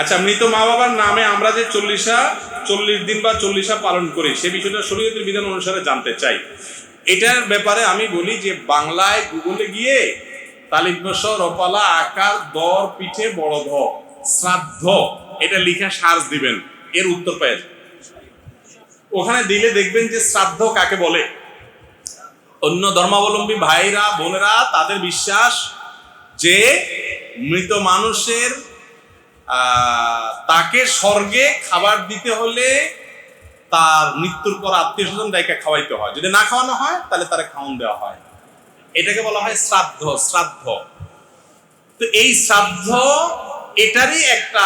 আচ্ছা মৃত মা বাবার নামে আমরা যে চল্লিশা, চল্লিশ দিন বা চল্লিশা পালন করি, সে বিষয়টা শরীয়তের বিধান অনুসারে জানতে চাই। এটার ব্যাপারে আমি বলি যে, বাংলায় গুগলে গিয়ে তালিব্যস রপালা আকার, দর, পিঠে, বড় ধ, শ্রাদ্ধ, এটা লিখে সার্চ দিবেন, এর উত্তর পেয়ে ওখানে দিলে দেখবেন যে শ্রাদ্ধ কাকে বলে? অন্য ধর্মাবলম্বী ভাইরা, বোনেরা তাদের বিশ্বাস যে মৃত মানুষের তাকে স্বর্গে খাবার দিতে হলে তার মৃত্যুর পর আত্মীয় স্বজন ডাইকা খাওয়াইতে হয়। যদি না খাওয়ানো হয়, তাহলে তারা খাওয়ান দেওয়া হয় এটাকে বলা হয় শ্রাদ্ধ শ্রাদ্ধ। তো এই শ্রাদ্ধ, এটারই একটা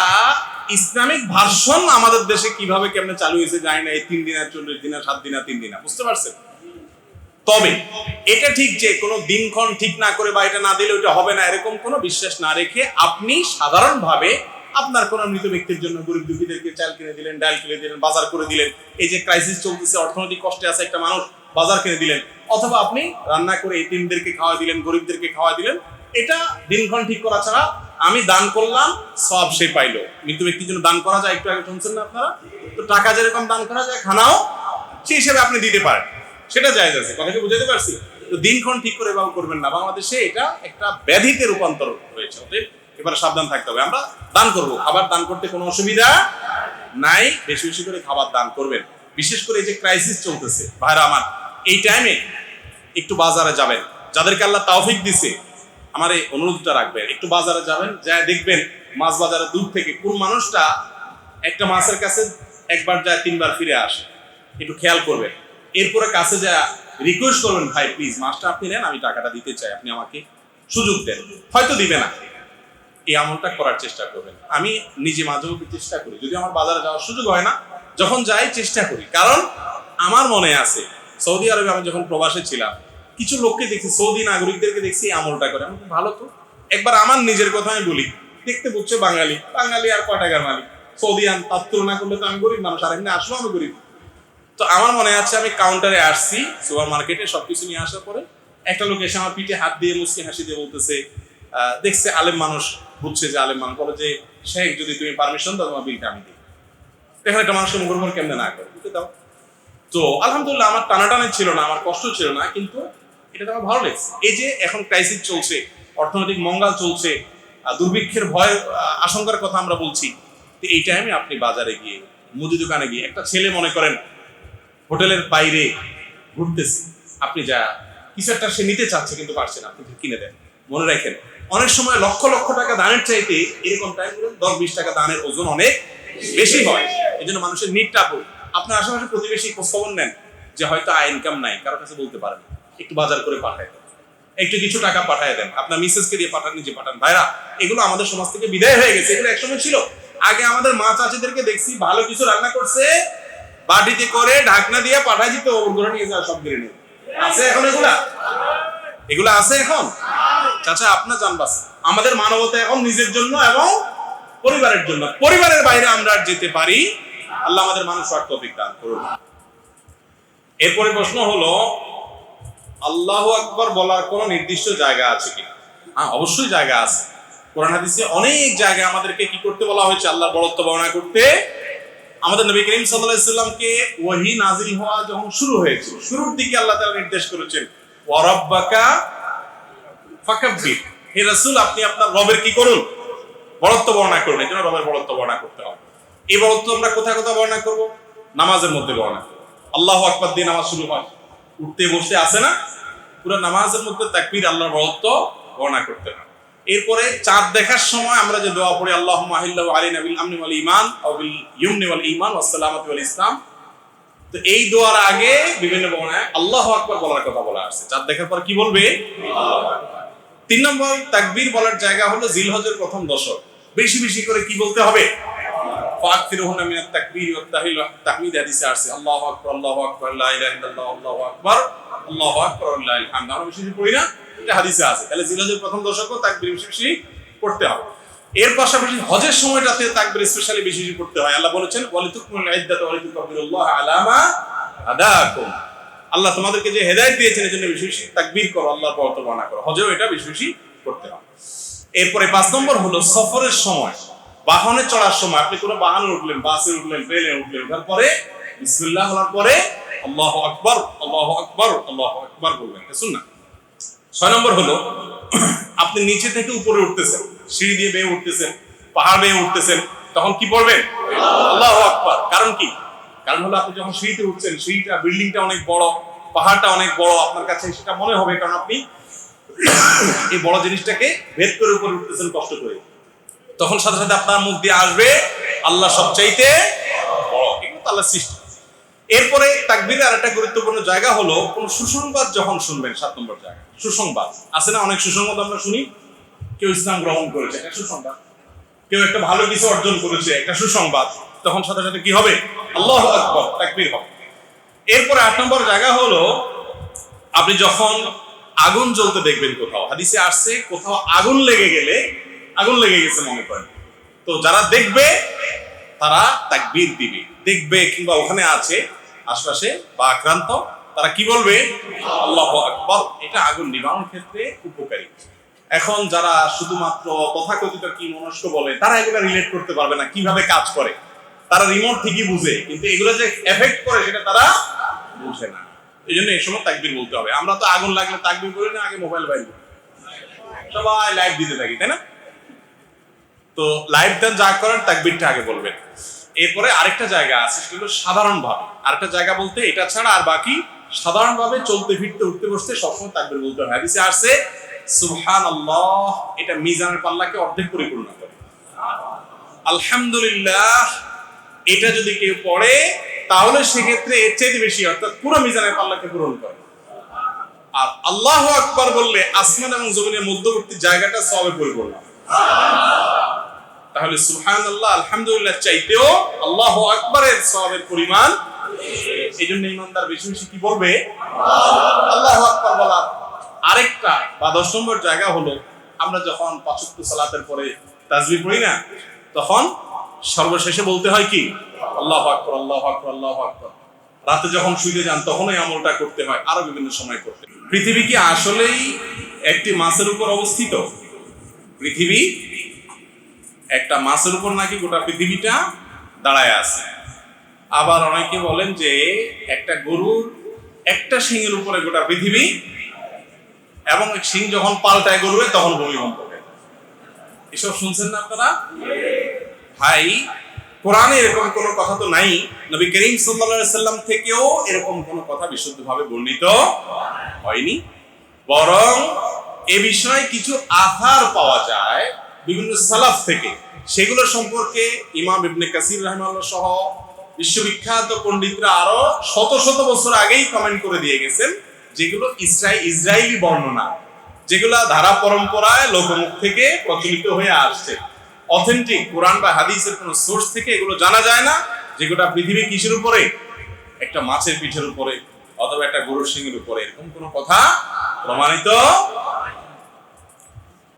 ইসলামিক ভার্সন আমাদের দেশে কীভাবে কেমনে চালু হয়েছে জানি না, এই তিন দিনা, চল্লিশ দিনা, সাত দিনা, তিন দিনা। বুঝতে পারছেন? তবে এটা ঠিক যে কোনো দিনক্ষণ ঠিক না করে বা এটা না দিলে ওইটা হবে না, এরকম কোনো বিশ্বাস না রেখে আপনি সাধারণভাবে আপনার কোনো মৃত ব্যক্তির জন্য গরিব দুঃখীদেরকে চাল কিনে দিলেন, ডাল কিনে দিলেন, বাজার করে দিলেন। এই যে ক্রাইসিস চলতেছে, অর্থনৈতিক কষ্টে আছে একটা মানুষ, বাজার কিনে দিলেন। অথবা আপনি রান্না করে এতিমদেরকে খাওয়া দিলেন, গরিবদেরকে খাওয়া দিলেন, এটা দিনক্ষণ ঠিক করা ছাড়া আমি দান করলাম, সব সে পাইলো। মৃত ব্যক্তির জন্য দান করা যায়, একটু আগে শুনছেন না আপনারা? তো টাকা যেরকম দান করা যায়, খানাও সেই হিসেবে আপনি দিতে পারেন। সেটা জায়জ আছে কথাকে বুঝাতে পারছি? তো দিনক্ষণ ঠিক করে এভাবে করবেন না। বাংলাদেশে এটা একটা ব্যাধিতে রূপান্তর হয়েছে, অতএব এবারে সাবধান থাকতে হবে। আমরা দান করব। খাবার দান করতে কোনো অসুবিধা নাই। বেশি বেশি করে খাবার দান করবেন। বিশেষ করে এই যে ক্রাইসিস চলতেছে, ভাইরা আমার, এই টাইমে একটু বাজারে যাবেন। যাদেরকে আল্লাহ তাওফিক দিছে, আমার এই অনুরোধটা রাখবেন। একটু বাজারে যাবেন যা দেখবেন মাছ বাজারে দূর থেকে কোন মানুষটা একটা মাছের কাছে একবার যায়, তিনবার ফিরে আসে। একটু খেয়াল করবেন। এরপরে কাছে যা রিকোয়েস্ট করবেন, ভাই প্লিজ মাছটা আপনি নেন, আমি টাকাটা দিতে চাই। আপনি আমাকে সুযোগ দেন। হয়তো দিবে না। এই আমলটা করার চেষ্টা করবেন। আমি নিজে মাঝে মধ্যে চেষ্টা করি। যদি আমার বাজারে যাওয়ার সুযোগ হয় না, যখন যাই চেষ্টা করি। কারণ আমার মনে আছে, সৌদি আরবে আমি যখন প্রবাসে ছিলাম, কিছু লোককে দেখছি, সৌদি নাগরিকদেরকে দেখছি এই আমলটা করে। আমি ভালো তো। একবার আমার নিজের কথা আমি বলি। দেখতে বুঝছে, বাঙালি। বাঙালি আর কটাকার মালিক? সৌদি সৌদিয়ান, তার তুলনা করলে তো আমি গরিব মানুষ, আর এমনি আসলেও আমি গরিব। তো আমার মনে আছে, আমি কাউন্টারে আসছি সুপার মার্কেটে সবকিছু নিয়ে আসার পরে, একটা লোক এসে আমার পিঠে হাত দিয়ে মুসকে হাসি দিয়ে বলতেছে দেখছে আলেম মানুষ, বুঝছে যে আলেম মানুষ। বলে যে, শেখ, যদি তুমি পারমিশন দাও, তোমার বিলটা আমি দিই এখানে একটা মানুষকে উপর কেমনে না করে, বুঝতে দাও। তো, আলহামদুলিল্লাহ, আমার টানাটানি ছিল না, আমার কষ্ট ছিল না, কিন্তু এটা তো আমার ভালো লেগেছে। এই যে এখন ক্রাইসিস চলছে, অর্থনৈতিক মঙ্গল চলছে দুর্ভিক্ষের ভয় আশঙ্কার কথা আমরা বলছি, তো এই টাইমে আপনি বাজারে গিয়ে, মুদি দোকানে গিয়ে, একটা ছেলে মনে করেন, হোটেলের বাইরে ঘুরতেছে। আপনি যা, কিছু একটা সে নিতে চাচ্ছে, কিন্তু পারছে না, আপনি কিনে দেন। মনে রাখেন অনেক সময় লক্ষ লক্ষ টাকা দানের চাইতে এরকম টাইমগুলো দশ বিশ টাকা দানের ওজন অনেক বেশি হয়। এই জন্য মানুষের নিটটা আপনার আশেপাশে প্রতিবেশী খোঁজখবর নেন যে হয়তো আয় ইনকাম নাই কারোর কাছে বলতে পারেন। একটু বাজার করে পাঠায় দেন। একটু কিছু টাকা পাঠায় দেন। আপনার মিসেসকে দিয়ে পাঠান, নিজে পাঠান। ভাইরা, এগুলো আমাদের সমাজ থেকে বিদায় হয়ে গেছে। এগুলো একসময় ছিল। আগে আমাদের মা চাচিদেরকে দেখছি ভালো কিছু রান্না করছে, বাটিতে করে ঢাকনা দিয়ে পাঠাই দিত ওগুলো নিয়ে যাওয়া সব গিরে নিয়ে। আছে এখন এগুলা? এগুলা আছে এখন? চাচা, আপনার আমাদের মানবতা এখন নিজের জন্য এবং পরিবারের জন্য। পরিবারের বাইরে আমরা আর যেতে পারি। আল্লাহ আমাদের মানুষ দান করুন। এরপরে প্রশ্ন হলো, আল্লাহ আকবর বলার কোনো নির্দিষ্ট জায়গা আছে কি হ্যাঁ অবশ্যই জায়গা আছে। কোরআন হাদিসে অনেক জায়গায় আমাদেরকে কি করতে বলা হয়েছে? আল্লাহর বড়ত্ব বর্ণনা করতে। আমাদের নবী করিম সাল্লাল্লাহু সাল্লামকে ওয়াহি নাজিল হওয়া যখন শুরু হয়েছে শুরুর দিকে আল্লাহ তাআলা নির্দেশ করেছেন ওয়ারাব্বাকা ফাকাব্বির হে রাসূল, আপনি আপনার রবের কি করুন? বড়ত্ব বর্ণনা করুন। রবের বড়ত্ব বর্ণনা করতে এই বড়ত্ব আমরা কোথায় কোথায় বর্ণনা করব? নামাজের মধ্যে বর্ণনা আল্লাহু আকবার দিয়ে নামাজ শুরু হয়। উঠতে বসতে আসে না? পুরো নামাজের মধ্যে তাকবীর, আল্লাহর বড়ত্ব বর্ণনা করতে হয়। এরপরে চাঁদ দেখার সময় আমরা যে দোয়া পড়ি আল্লাহ মাহিল্লাহ আলী নবিল আমনি ওয়াল ইমান অবিল ইউমনি ওয়াল ইমান ওয়াসসালামাতু ওয়াল ইসলাম। তো এই দোয়ার আগে বিভিন্ন বর্ণায় আল্লাহ আকবার বলার কথা বলা আসছে চাঁদ দেখার পর কি বলবে? আল্লাহু। তিন নম্বর তাকবীর বলার জায়গা হলো জিলহজের প্রথম দশক। বেশি বেশি করে কি বলতে হবে? না আছে। প্রথম হবে। এর পাশাপাশি হজের সময়টাতে বেশি পড়তে আল্লাহ বলেছেন আলামা আল্লাহ তোমাদেরকে যে হেদায়েত দিয়েছেন, এজন্য বেশি বেশি তাকবীর করো, আল্লাহর বর্তমানা করো। হজেও এটা বেশি বেশি করতে হবে। এরপরে পাঁচ নম্বর হলো সফরের সময়। বাহনে চড়ার সময়, আপনি কোনো বাহনে উঠলেন, বাসে উঠলেন, ট্রেনে উঠলেন, ওঠার পরে বিসমিল্লাহ বলার পরে আল্লাহ আকবর আল্লাহ আকবর আল্লাহ আকবর বলবেন। শুন না ছয় নম্বর হলো, আপনি নিচে থেকে উপরে উঠতেছেন, সিঁড়ি দিয়ে বেয়ে উঠতেছেন, পাহাড় বেয়ে উঠতেছেন, তখন কি পড়বেন? আল্লাহ আকবর। কারণ কি? কারণ হলো আপনি যখন সিঁড়িতে উঠছেন, সিঁড়িটা, বিল্ডিংটা অনেক বড়, পাহাড়টা অনেক বড়, আপনার কাছে সেটা মনে হবে কারণ আপনি এই বড় জিনিসটাকে ভেদ করে উপরে উঠতেছেন কষ্ট করে। তখন সাথে সাথে আপনার মুখ দিয়ে আসবে, আল্লাহ সবচাইতে বড় এগুলো তো আল্লাহর সৃষ্টি। এরপরে তাকবীরের আরেকটা গুরুত্বপূর্ণ জায়গা হলো কোন সুসংবাদ যখন শুনবেন, সাত নম্বর জায়গা, সুসংবাদ। আছে না অনেক সুসংবাদ আমরা শুনি? কেউ ইসলাম গ্রহণ করেছে, একটা সুসংবাদ। কেউ একটা ভালো কিছু অর্জন করেছে, একটা সুসংবাদ। তখন সাথে সাথে কি হবে? আল্লাহ আকবর, তাকবীর হবে। এরপরে আট নম্বর জায়গা হলো, আপনি যখন আগুন জ্বলতে দেখবেন কোথাও, হাদিসে আসছে, কোথাও আগুন লেগে গেলে আগুন লেগে গেছে মনে করেন। তো যারা দেখবে, তারা তাকবীর দিবে। দেখবে কিংবা ওখানে আছে, আশপাশে বা আক্রান্ত, তারা কি বলবে? আল্লাহ আকবর। এটা আগুন নিবারণ ক্ষেত্রে উপকারী। এখন যারা শুধুমাত্র তথাকথিত কি মনস্ক বলে, তারা এগুলো রিলেট করতে পারবে না, কীভাবে কাজ করে। তারা রিমোট ঠিকই বুঝে, কিন্তু এগুলো যে এফেক্ট করে সেটা তারা বুঝে না। এই জন্য এই সময় তাকবির বলতে হবে। আমরা তো আগুন লাগলে তাকবির করি না, আগে মোবাইল বাইর সবাই লাইভ দিতে থাকি, তাই না? তো লাইভটা যা করেন, তাকবিরটা আগে বলবেন। এরপরে আরেকটা জায়গা আছে, সেটা হলো সাধারণভাবে। আরেকটা জায়গা বলতে এটা ছাড়া আর বাকি সাধারণভাবে চলতে, ফিরতে, উঠতে, বসতে সবসময় তাকবির বলতে হয় হাদিসে আসছে সুবহান আল্লাহ এটা মিজানের পাল্লাকে অর্ধেক পরিপূর্ণ করে। আলহামদুলিল্লাহ এটা যদি কেউ পড়ে, তাহলে সেক্ষেত্রে এর চাইতে বেশি, অর্থাৎ পুরো মিজানের পাল্লাকে পূরণ করে। আর আল্লাহ আকবার বললে আসমান এবং জমিনের মধ্যবর্তী জায়গাটা সবে পরিপূর্ণ তাহলে সুবহান আল্লাহ আলহামদুলিল্লাহ চাইতেও আল্লাহ আকবরের সবের পরিমাণ। এই জন্য ইমানদার বেশি বেশি কি বলবে? আল্লাহ আকবর বলা আরেকটা বা দশ নম্বর জায়গা হলো, আমরা যখন পাঁচক্য সালাতের পরে তাজবি পড়ি না, তখন সর্বশেষে বলতে হয় কি? আল্লাহ আকবর আল্লাহ আকবর আল্লাহ আকবর। রাতে যখন শুইতে যান তখন এই আমলটা করতে হয়, আরও বিভিন্ন সময় করতে। পৃথিবী কি আসলেই একটি মাছের উপর অবস্থিত? পৃথিবী একটা মাছের উপর নাকি গোটা পৃথিবীটা দাঁড়ায় আছে? আবার অনেকে বলেন যে একটা গরুর একটা শিংয়ের উপরে গোটা পৃথিবী এবং শিং যখন পাল্টায় গরুবে তখন ভূমিকম্প এসব শুনছেন না আপনারা? ভাই, কোরআনে এরকম কোনো কথা তো নাই। নবী করিম সাল্লাম থেকেও এরকম কোনো কথা বিশুদ্ধভাবে বর্ণিত হয়নি। বরং এ বিষয়ে কিছু আধার পাওয়া যায় বিভিন্ন সালাফ থেকে। সেগুলো সম্পর্কে ইমাম ইবনে কাসির রহমাল্লাহ সহ বিশ্ববিখ্যাত পণ্ডিতরা আরও শত শত বছর আগেই কমেন্ট করে দিয়ে গেছেন, যেগুলো ইসরায়েল ইসরায়েলি বর্ণনা, যেগুলো ধারা পরম্পরায় লোকমুখ থেকে প্রচলিত হয়ে আসছে। অথেন্টিক কোরআন বা হাদিসের কোনো সোর্স থেকে এগুলো জানা যায় না, যে গোটা পৃথিবী কিসের উপরে? একটা মাছের পিঠের উপরে, অথবা একটা গরুর সিংহের উপরে, এরকম কোনো কথা প্রমাণিত